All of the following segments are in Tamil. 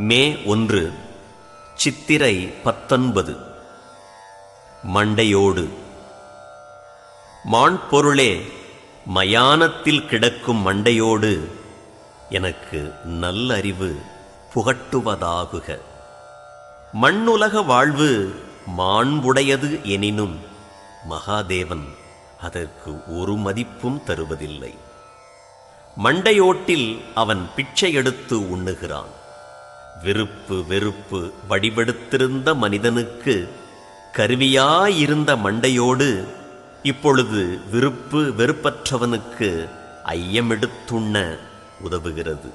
மே ஒன்று சித்திரை பத்தொன்பது. மண்டையோடு மாண்பொருளே மயானத்தில் கிடக்கும் மண்டையோடு எனக்கு நல்லறிவு புகட்டுவதாகுக. மண்ணுலக வாழ்வு மாண்புடையது எனினும் மகாதேவன் அதற்கு ஒரு மதிப்பும் தருவதில்லை. மண்டையோட்டில் அவன் பிச்சை எடுத்து உண்ணுகிறான். விருப்பு வெறுப்பு. வடிவெடுத்திருந்த மனிதனுக்கு கருவியாயிருந்த மண்டையோடு இப்பொழுது விருப்பு வெறுப்பற்றவனுக்கு ஐயமெடுத்துண்ண உதவுகிறது.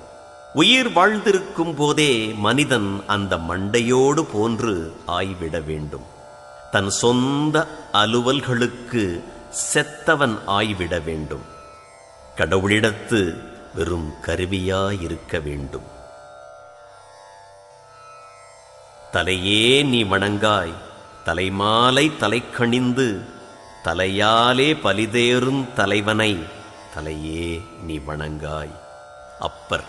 உயிர் வாழ்ந்திருக்கும் போதே மனிதன் அந்த மண்டையோடு போன்று ஆய்விட வேண்டும். தன் சொந்த அலுவல்களுக்கு செத்தவன் ஆய்விட வேண்டும். கடவுளிடத்து வெறும் கருவியாயிருக்க வேண்டும். தலையே நீ வணங்காய் தலைமாலை தலைக்கணிந்து தலையாலே பலிதேறும் தலைவனை தலையே நீ வணங்காய். அப்பர்.